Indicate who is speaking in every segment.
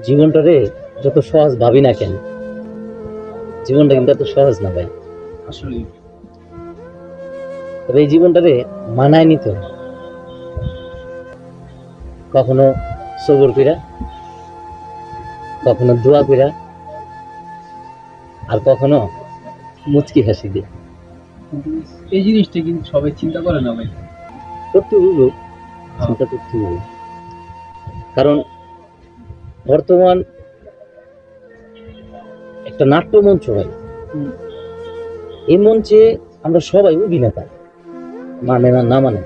Speaker 1: জীবনটারে যত সহজ ভাবি না কেন। জীবনটা কিন্তু এত সহজ না ভাই।
Speaker 2: আসলে
Speaker 1: তবে এই জীবনটারে মানায় নিতে। কখনো সবর কইরা কখনো দোয়া কইরা আর কখনো মুচকি হাসি দিয়ে।
Speaker 2: এই জিনিসটা কিন্তু সবাই চিন্তা করে না ভাই।
Speaker 1: করতে হইব চিন্তা করতে কারণ বর্তমান একটা নাট্য মঞ্চ ভাই।
Speaker 2: হুম।
Speaker 1: এই মঞ্চে আমরা সবাই অভিনেতা মানে না না মানে।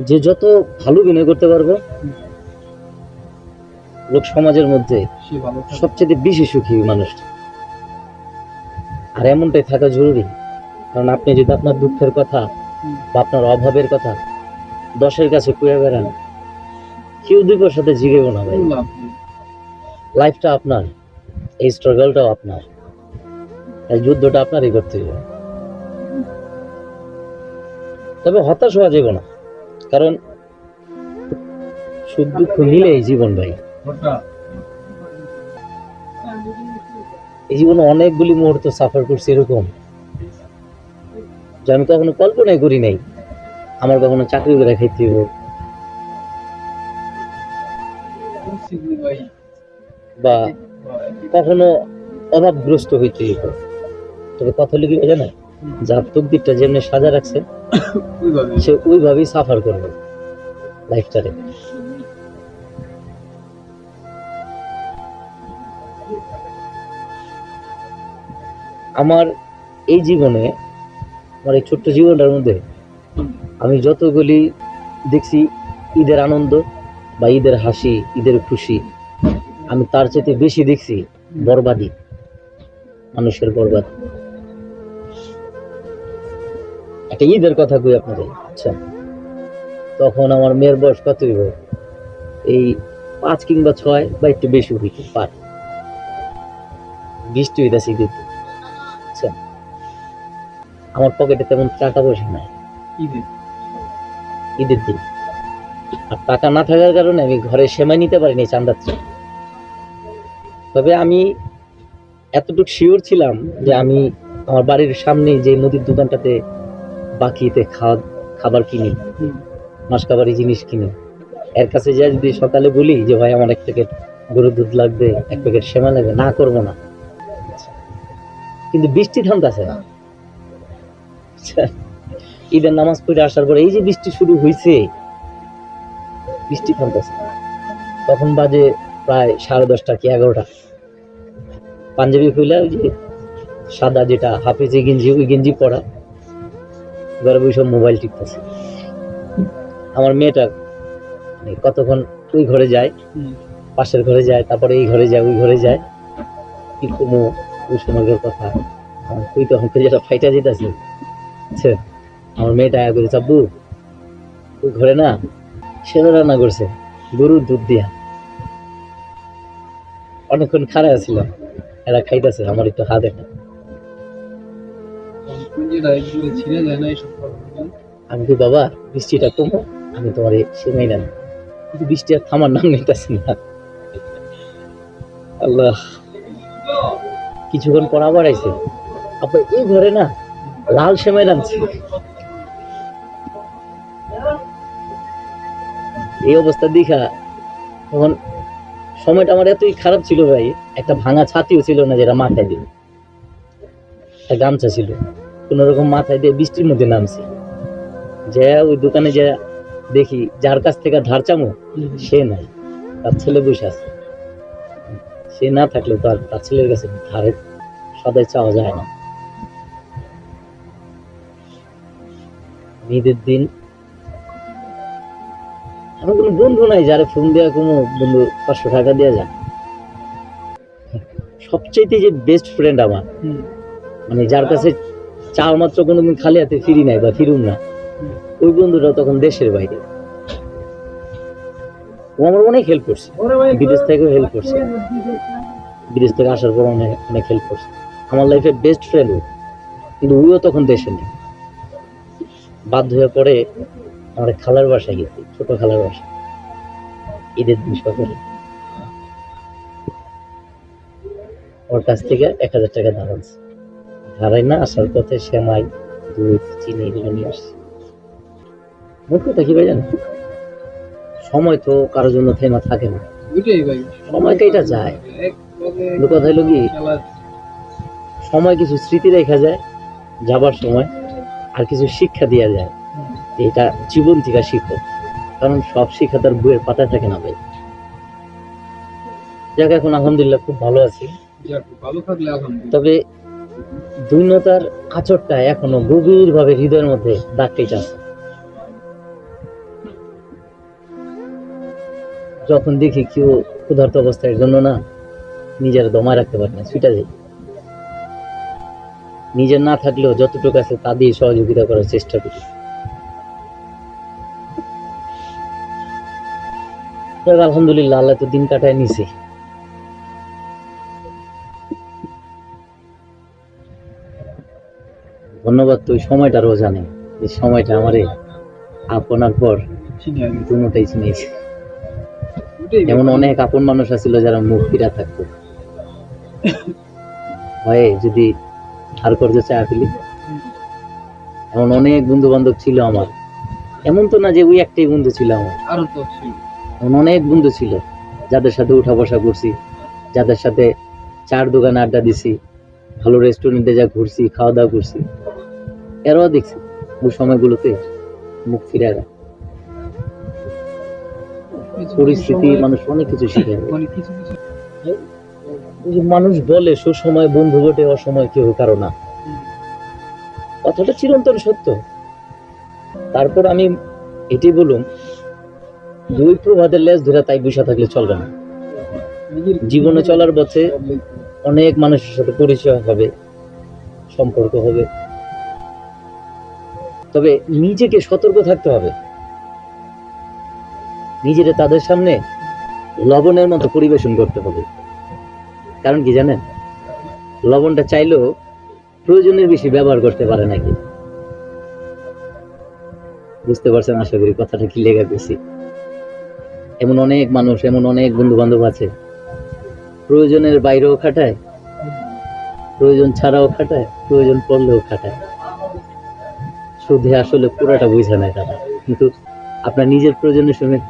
Speaker 1: যে যত ভালো অভিনয় করতে পারবে লোক সমাজের মধ্যে সবচেয়ে বেশি সুখী মানুষটা। আর এমনটাই থাকা জরুরি। কারণ আপনি যদি আপনার দুঃখের কথা বা আপনার অভাবের কথা দশের কাছে কুয়ে বেড়ান কেউ দুটোর সাথে জিগেও না ভাই। লাইফটা আপনার এই স্ট্রাগলটাও আপনার। এই যুদ্ধটা আপনারই করতে হবে। তবে হতাশ হওয়া যাবে না। কারণ সুখ দুঃখ মিলে এই জীবন ভাই। এই জীবনে অনেকগুলি মুহূর্ত সাফার করছি এরকম যে আমি কখনো কল্পনাই করি নাই আমার কখনো চাকরি করে খাইতে হইব। বা কখনো অভাবগ্রস্ত হইতে তবে কথা লিখে জানে যার তকদিরটা যেমনি সাজা রাখছে সে ওইভাবেই সাফার করবে লাইফটারে আমার এই জীবনে আমার এই ছোট্ট জীবনটার মধ্যে আমি যতগুলি দেখছি ঈদের আনন্দ বা ঈদের হাসি ঈদের খুশি আমি তার চাইতে বেশি দেখছি বরবাদি মানুষের বরবাদ। একটা ঈদের কথা কই আপনাদের? আচ্ছা তখন আমার মেয়ের বয়স কত হইব? এই পাঁচ কিংবা ছয় বা একটু বেশি হইতে পারে। বৃষ্টি হইতাছে ঈদের আচ্ছা আমার পকেটে তেমন টাকা পয়সা নাই।
Speaker 2: ঈদে
Speaker 1: ঈদের দিন। আর টাকা না থাকার কারণে আমি ঘরে সেমাই নিতে পারিনি চান্দার চেয়ে। তবে আমি এতটুকু শিওর ছিলাম যে আমি আমার বাড়ির সামনে যে মুদির দোকানটাতে বাকিতে খাওয়া খাবার কিনি। মাসকাবারি জিনিস কিনি এর কাছে যাই যদি সকালে বলি যে ভাই আমার এক প্যাকেট গরুর দুধ লাগবে এক প্যাকেট সেমা লাগবে না করব না কিন্তু বৃষ্টি থামতেছে না আচ্ছা, ঈদের নামাজ পড়ে আসার পরে এই যে বৃষ্টি শুরু হয়েছে বৃষ্টি না। তখন বাজে প্রায় সাড়ে দশটা কি এগারোটা। পাঞ্জাবি খুলে ওই যে সাদা যেটা হাফিজে গেঞ্জি ওই গেঞ্জি পরা ওই সব মোবাইল টিপতেছে। আমার মেয়েটা মানে কতক্ষণ ওই ঘরে যায় পাশের ঘরে যায় তারপরে এই ঘরে যায় ওই ঘরে যায় কি কমো ওই সময়কার কথা। আমার তুই তখন যেটা ফাইটা যেতেছে। আমার মেয়েটা আয়া করে চাব্বু ওই ঘরে না সেরা রান্না করছে, গরুর দুধ দিয়া। অনেকক্ষণ খারাপ ছিল এরা খাইতেছে, আমার একটু হাত আমি তো বাবা, বৃষ্টিটা কমো, আমি তোমার সেমাই না কিন্তু বৃষ্টি আর থামার নাম নিতেছে না। আল্লাহ, কিছুক্ষণ পর আবার আইছে। আপনার এই ঘরে না, লাল সেমাই রাঁধছে। এই অবস্থা দেখা তখন সময়টা আমার এতই খারাপ ছিল ভাই, একটা ভাঙা ছাতিও ছিল না যেটা মাথায় দিল একটা গামছা ছিল, কোন রকম মাথায় দিয়ে বৃষ্টির মধ্যে নামছি। যে ওই দোকানে যে দেখি, যার কাছ থেকে ধার চামো, সে নাই, তার ছেলে বসে আছে। সে না থাকলে তো আর তার ছেলের কাছে ধারে সদাই চাওয়া যায় না। ঈদের দিন আমার কোনো বন্ধু নাই যারা ফোন দেওয়া কোনো বন্ধু পাঁচশো টাকা দেওয়া যায়। সবচেয়ে যে বেস্ট ফ্রেন্ড আমার মানে যার কাছে চাওয়া মাত্র কোনোদিন খালি হাতে ফিরি নাই বা ফিরুম না ওই বন্ধুরা তখন দেশের বাইরে। ও আমার অনেক হেল্প করছে বিদেশ থেকেও হেল্প করছে। বিদেশ থেকে আসার পর অনেক অনেক হেল্প করছে। আমার লাইফের বেস্ট ফ্রেন্ড ও কিন্তু ওইও তখন দেশে নেই। বাধ্য হয়ে পড়ে আমার খালার বাসায় গেছি ছোট খালার বাসায়। ঈদের দিন সকালে। ওর কাছ থেকে এক হাজার টাকা ধার আনছি। ধারাই না আসার পথে সেমাই দুধ চিনি এগুলো নিয়ে আসছে। মোট কথা কি ভাই জানেন? সময় তো কারোর জন্য থেমা থাকে না। সময় তো এটা যায়। কথা হলো কি? সময় কিছু স্মৃতি রেখা যায় যাবার সময় আর কিছু শিক্ষা দেওয়া যায়। এটা জীবন থেকে শিখো। কারণ সব শিক্ষা তার বইয়ের পাতায় থাকে না ভাই। যাক এখন আলহামদুলিল্লাহ খুব ভালো আছি। তবে দৈন্যতার আচরটা এখনও গভীর ভাবে হৃদয়ের মধ্যে দাগ কেটে আছে। যখন দেখি কেউ ক্ষুধার্ত অবস্থার জন্য না নিজের দমায় রাখতে পারে না ছুটা যাই নিজের না থাকলেও যতটুকু আছে তা দিয়ে সহযোগিতা করার চেষ্টা করি। আলহামদুলিল্লাহ, আল্লাহ তো দিন কাটায় নিছে। ধন্যবাদ, তো ওই সময়টারও জানে এই সময়টা আমারে আপনার পর চিনিয়েছে। এমন অনেক আপন মানুষ আছিল যারা মুখ ফিরা থাকতো। হয় যদি ধার করতে চায় ফেলি এমন অনেক বন্ধু বান্ধব ছিল আমার। এমন তো না যে ওই একটাই বন্ধু ছিল আমার।
Speaker 2: আরও তো ছিল।
Speaker 1: অনেক বন্ধু ছিল যাদের সাথে উঠা বসা করছি যাদের সাথে চার দোকানে আড্ডা দিছি ভালো রেস্টুরেন্টে যা ঘুরছি খাওয়া দাওয়া করছি। এরাও দেখছি ওই সময়গুলোতে মুখ ফিরে
Speaker 2: কিছু
Speaker 1: পরিস্থিতি মানুষ অনেক কিছু শিখে
Speaker 2: মানে
Speaker 1: মানুষ বলে সুসময় বন্ধু ঘটে অসময় কেউ কারও না। কথাটা চিরন্তন সত্য। তারপর আমি এটি বলুম দুই প্রভাতের লেজ ধরে তাই বসে থাকলে চলবে না। জীবনে চলার পথে অনেক মানুষের সাথে পরিচয় হবে, সম্পর্ক হবে। তবে নিজেকে সতর্ক থাকতে হবে। নিজেরে তাদের সামনে লবণের মতো পরিবেশন করতে হবে। কারণ কি জানেন? লবণটা চাইলেও প্রয়োজনের বেশি ব্যবহার করতে পারে নাকি? বুঝতে পারছেন? আশা করি কথাটা কি লেগে গেছি। এমন অনেক মানুষ, এমন অনেক বন্ধু বান্ধব আছে। প্রয়োজনের বাইরেও খাটায়, প্রয়োজন ছাড়াও খাটায়, প্রয়োজন পড়লেও খাটায়। শুধু আসলে পুরাটা বুঝে নেয় তারা। কিন্তু আপনার নিজের প্রয়োজনের সময়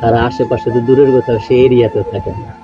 Speaker 1: তারা আশেপাশে তো দূরের কথা, সে এরিয়াতেও থাকে না।